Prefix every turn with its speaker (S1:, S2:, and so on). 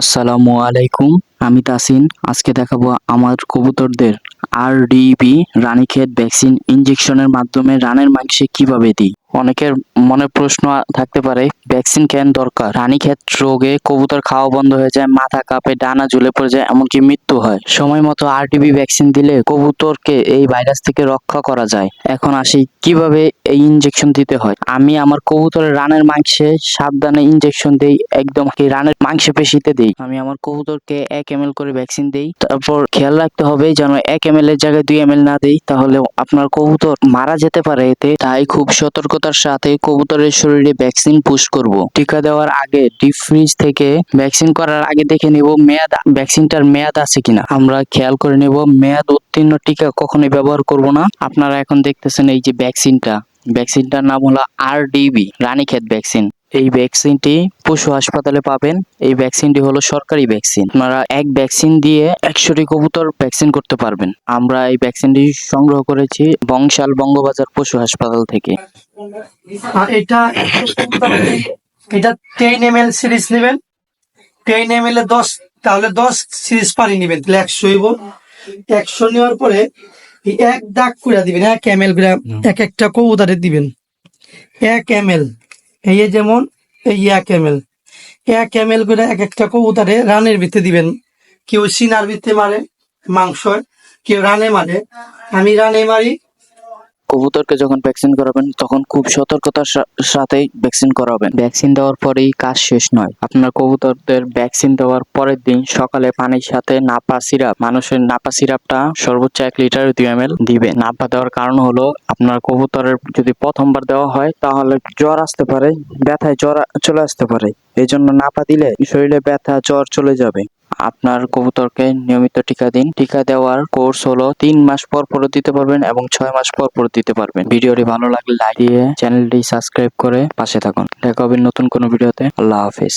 S1: আসসালামু আলাইকুম, আমি তাসিন আজকে দেখাবো আমার কবুতরদের আর ডিবি রানীক্ষেত ভ্যাকসিন ইনজেকশনের মাধ্যমে রানের মাংসে কীভাবে দিই। অনেকের মনে প্রশ্ন থাকতে পারে, ভ্যাকসিন কেন দরকার? রানীক্ষেত রোগে কবুতর খাওয়া বন্ধ হয়ে যায়, মাথা কাঁপে, ডানা ঝুলে পড়ে যায়, এমনকি মৃত্যু হয়। সময় মতো আরটিবি ভ্যাকসিন দিলে কবুতরকে এই ভাইরাস থেকে রক্ষা করা যায়। এখন আসি, কীভাবে এই ইনজেকশন দিতে হয়? আমি আমার কবুতরের রানের মাংসে সাবধানে ইনজেকশন দেই, একদম রানের মাংসে পেশিতে দেই। আমি আমার কবুতরকে এক এম করে ভ্যাকসিন দেই। তারপর খেয়াল রাখতে হবে যেন এক এম এর জায়গায় দুই এম না দেই, তাহলে আপনার কবুতর মারা যেতে পারে এতে। তাই খুব সতর্কতার সাথে কবুতরের শরীরে ভ্যাকসিন পুশ করব। টিকা দেওয়ার আগে ডিপ ফ্রিজ থেকে ভ্যাকসিন করার আগে দেখে নেব মেয়াদ ভ্যাকসিনটার মেয়াদ আছে কিনা। আমরা খেয়াল করে নেব মেয়াদ উত্তীর্ণ টিকা কখনোই ব্যবহার করব না। আপনারা এখন দেখতেছেন এই যে ভ্যাকসিনটা ভ্যাকসিনটার নাম হলো আরডিবি রানীক্ষেত ভ্যাকসিন এই ভ্যাকসিনটি পশু হাসপাতালে পাবেন। এই ভ্যাকসিনটি হলো সরকারি ভ্যাকসিন আপনারা এক ভ্যাকসিন দিয়ে একশোটি কবুতর ভ্যাকসিন করতে পারবেন। আমরা এই ভ্যাকসিনটি সংগ্রহ করেছি বংশাল বঙ্গবাজার পশু হাসপাতাল থেকে।
S2: আর এটা এটা টেন এম এল সিরিজ নেবেন। টেন এম এল এ দশ তাহলে দশ সিরিজ পানি নেবেন তাহলে একশো হইব। একশো নেওয়ার পরে এক দাগ করে দিবেন এক এম এল করে এক একটা কবুতারে দিবেন। এক এম এল এই যেমন এই এক এম এল এক এম এল করে এক একটা কবুতারে রানের ভিতরে দিবেন। কেউ সিনার ভিতরে মারে মাংস কেউ রানে মারে। আমি রানে মারি
S1: কবুতরকে যখন ভ্যাকসিন করাবেন, তখন খুব সতর্কতার সাথেই ভ্যাকসিন করাবেন। ভ্যাকসিন দেওয়ার পরেই কাজ শেষ নয়। আপনার কবুতরদের ভ্যাকসিন দেওয়ার পরের দিন সকালে পানির সাথে নাপা সিরাপ, মানুষের নাপা সিরাপটা সর্বোচ্চ এক লিটার দুই এম দিবে নাপা দেওয়ার কারণ হলো আপনার কবুতরের যদি প্রথমবার দেওয়া হয়, তাহলে জ্বর আসতে পারে, ব্যথায় জ্বর চলে আসতে পারে। এই জন্য নাপা দিলে শরীরে ব্যথা, জ্বর চলে যাবে। আপনার কবুতরকে নিয়মিত টিকা দিন। টিকা দেওয়ার কোর্স হলো তিন মাস পর পর দিতে পারবেন এবং ছয় মাস পর পর দিতে পারবেন। ভিডিওটি ভালো লাগলে লাইক দিয়ে চ্যানেলটি সাবস্ক্রাইব করে পাশে থাকুন। দেখা হবে নতুন কোনো ভিডিওতে। আল্লাহ হাফিজ।